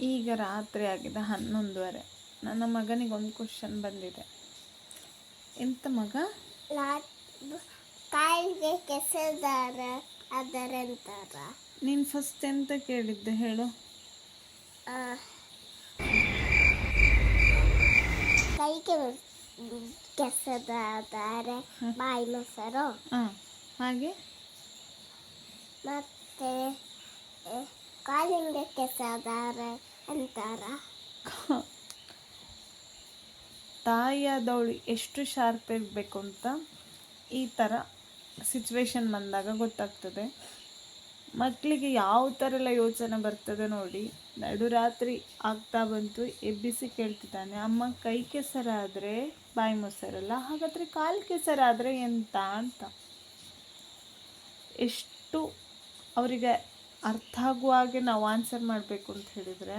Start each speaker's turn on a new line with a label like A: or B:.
A: ಈಗ ರಾತ್ರಿ ಆಗಿದೆ ಹನ್ನೊಂದುವರೆ. ನನ್ನ ಮಗನಿಗೆ ಒಂದು ಕ್ವಶನ್ ಬಂದಿದೆ. ಎಂತ ಮಗ?
B: ನೀನ್ ಕಾಯಿಗೆ ಕೆಸದಾರ ಅದರಂತಾರ?
A: ನೀನು ಫಸ್ಟ್ ಎಂತ ಕೇಳಿದ್ದೆ ಹೇಳು.
B: ಕೈಗೆ ಕೆಸದಾದರೆ ಬಾಯಿ ಮೊಸರು?
A: ಹಾಗೆ?
B: ಮತ್ತೆ ಆ, ಕಾಲಿಂಗೆ ಕೆಸದಾರ ಅಂತಾರ.
A: ತಾಯಿಯಾದವಳು ಎಷ್ಟು ಶಾರ್ಪ್ ಇರಬೇಕು ಅಂತ ಈ ಥರ ಸಿಚುವೇಶನ್ ಬಂದಾಗ ಗೊತ್ತಾಗ್ತದೆ. ಮಕ್ಕಳಿಗೆ ಯಾವ ಥರ ಎಲ್ಲ ಯೋಚನೆ ಬರ್ತದೆ ನೋಡಿ. ನಡುರಾತ್ರಿ ಆಗ್ತಾ ಬಂತು ಎಬ್ಬಿಸಿ ಕೇಳ್ತಿದ್ದಾನೆ ಅಮ್ಮ ಕೈ ಕೆಸರಾದರೆ ಬಾಯಿ ಮೊಸರಲ್ಲ ಹಾಗಾದರೆ ಕಾಲು ಕೆಸರಾದರೆ ಎಂತ? ಅಂತ. ಎಷ್ಟು ಅವರಿಗೆ ಅರ್ಥ ಆಗುವ ಹಾಗೆ ನಾವು ಆನ್ಸರ್ ಮಾಡಬೇಕು ಅಂತ ಹೇಳಿದರೆ